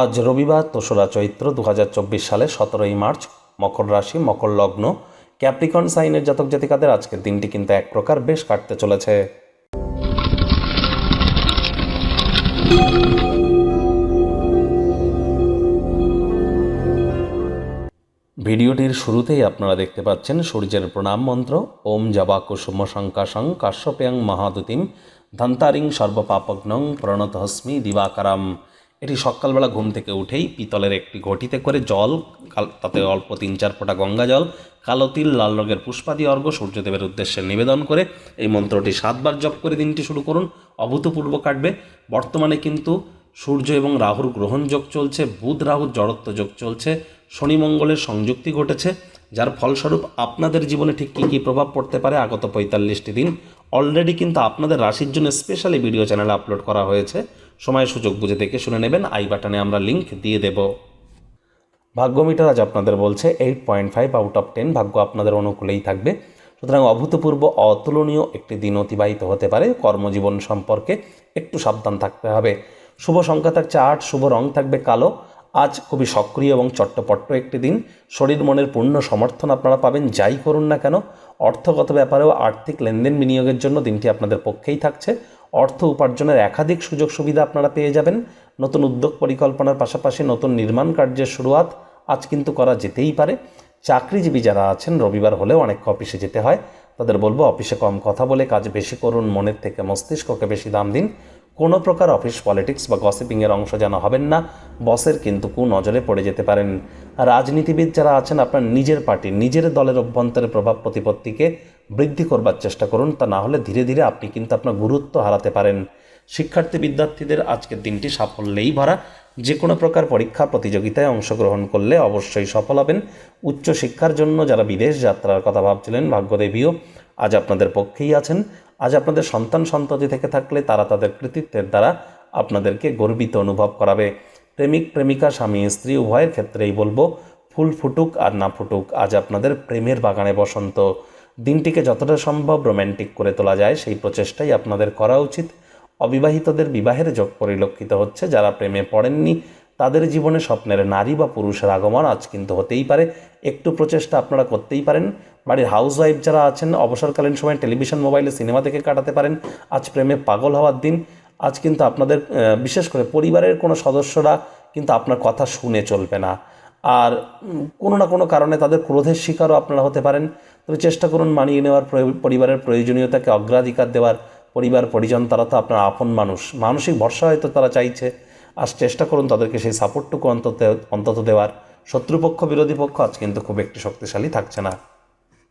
আজ রবিবার দোসরা চৈত্র দু হাজার চব্বিশ সালে সতেরোই মার্চ, মকর রাশি, মকর লগ্ন, ক্যাপ্রিকন সাইনের জাতক জাতিকাদের আজকের দিনটি কিন্তু এক প্রকার বেশ কাটতে চলেছে। ভিডিওটির শুরুতেই আপনারা দেখতে পাচ্ছেন সূর্যের প্রণাম মন্ত্র, ওম জবা কুসুম শঙ্কাশং কাশ্যপেয়ং মহাদুতিম ধন্তারিং সর্বপাপগ্নং প্রণতহস্মি দিবাকারাম। এটি সকালবেলা ঘুম থেকে উঠেই পিতলের একটি ঘটিতে করে জল তাতে অল্প তিন চার ফোঁটা গঙ্গা জল, কালো তিল, লাল রঙের পুষ্পাদি অর্ঘ্য, সূর্যদেবের উদ্দেশ্যে নিবেদন করে এই মন্ত্রটি সাতবার জপ করে দিনটি শুরু করুন। অভূতপূর্ব কাটবে। বর্তমানে কিন্তু সূর্য এবং রাহুর গ্রহণ যোগ চলছে, বুধ রাহুর জড়ত্ব যোগ চলছে, শনি মঙ্গলের সংযুক্তি ঘটেছে, যার ফলস্বরূপ আপনাদের জীবনে ঠিক কী কী প্রভাব পড়তে পারে আগত পঁয়তাল্লিশটি দিন। অলরেডি কিন্তু আপনাদের রাশির জন্য স্পেশালি ভিডিও চ্যানেলে আপলোড করা হয়েছে। সময় সুযোগ বুঝে দেখে শুনে নেবেন। আই বাটনে আমরা লিংক দিয়ে দেব। ভাগ্য মিটার আজ আপনাদের বলছে eight point five out of ten ভাগ্য আপনাদের অনুকূলেই থাকবে। সুতরাং অভূতপূর্ব, অতুলনীয় একটি দিন অতিবাহিত হতে পারে। কর্মজীবন সম্পর্কে একটু সাবধান থাকতে হবে। শুভ সংখ্যা থাকছে আট, শুভ রং থাকবে কালো। আজ খুবই সক্রিয় এবং চট্টপট্ট একটি দিন। শরীর মনের পূর্ণ সমর্থন আপনারা পাবেন, যাই করুন না কেন। অর্থগত ব্যাপারেও আর্থিক লেনদেন বিনিয়োগের জন্য দিনটি আপনাদের পক্ষেই থাকছে। অর্থ উপার্জনের একাধিক সুযোগ সুবিধা আপনারা পেয়ে যাবেন। নতুন উদ্যোগ পরিকল্পনার পাশাপাশি নতুন নির্মাণ কার্যের শুরুয়াত আজ কিন্তু করা যেতেই পারে। চাকরিজীবী যারা আছেন, রবিবার হলেও অনেক অফিসে যেতে হয়। তাদের বলব, অফিসে কম কথা বলে কাজ বেশি করুন, মনের থেকে মস্তিষ্ককে বেশি দাম দিন। কোনো প্রকার অফিস পলিটিক্স বা গসিপিংয়ের অংশ যেন হবেন না, বসের কিন্তু কু নজরে পড়ে যেতে পারেন। রাজনীতিবিদ যারা আছেন, আপনার নিজের পার্টি, নিজের দলের অভ্যন্তরে প্রভাব প্রতিপত্তিকে করবার চেষ্টা করুন, তা না হলে ধীরে ধীরে আপনি কিন্তু আপনার গুরুত্ব হারাতে পারেন। শিক্ষার্থী বিদ্যার্থীদের আজকের দিনটি সাফল্যেই ভরা। যে কোনো প্রকার পরীক্ষা প্রতিযোগিতায় অংশগ্রহণ করলে অবশ্যই সফল হবেন। উচ্চশিক্ষার জন্য যারা বিদেশ যাত্রার কথা ভাবছিলেন, ভাগ্যদেবীও আজ আপনাদের পক্ষেই আছেন। আজ আপনাদের সন্তান সন্ততি থেকে থাকলে তারা তাদের কৃতিত্বের দ্বারা আপনাদেরকে গর্বিত অনুভব করাবে। প্রেমিক, প্রেমিকা, স্বামী, স্ত্রী, উভয়ের ক্ষেত্রেই বলব, ফুল ফুটুক আর না ফুটুক, আজ আপনাদের প্রেমের বাগানে বসন্ত। দিনটিকে যতটা সম্ভব রোম্যান্টিক করে তোলা যায়, সেই প্রচেষ্টাই আপনাদের করা উচিত। অবিবাহিতদের বিবাহের যোগ পরিলক্ষিত হচ্ছে, যারা প্রেমে পড়েননি, তাদের জীবনে স্বপ্নের নারী বা পুরুষের আগমন আজ কিন্তু হতেই পারে। একটু প্রচেষ্টা আপনারা করতেই পারেন। বাড়ির হাউস ওয়াইফ যারা আছেন, অবসরকালীন সময় টেলিভিশন মোবাইলে সিনেমা দেখে কাটাতে পারেন। আজ প্রেমে পাগল হওয়ার দিন। আজ কিন্তু আপনাদের বিশেষ করে পরিবারের কোনো সদস্যরা কিন্তু আপনার কথা শুনে চলবে না। আর কোনো না কোনো কারণে তাদের ক্রোধের শিকারও আপনারা হতে পারেন। তবে চেষ্টা করুন মানিয়ে নেওয়ার পরিবারের প্রয়োজনীয়তাকে অগ্রাধিকার দেওয়ার। পরিবার, পরিজন তারা তো আপনার আপন মানুষ। মানসিক ভরসা হয়তো তারা চাইছে। আর চেষ্টা করুন তাদেরকে সেই সাপোর্টটুকু অন্তত অন্তত দেওয়ার। শত্রুপক্ষ, বিরোধী পক্ষ আজ কিন্তু খুব একটি শক্তিশালী থাকছে না।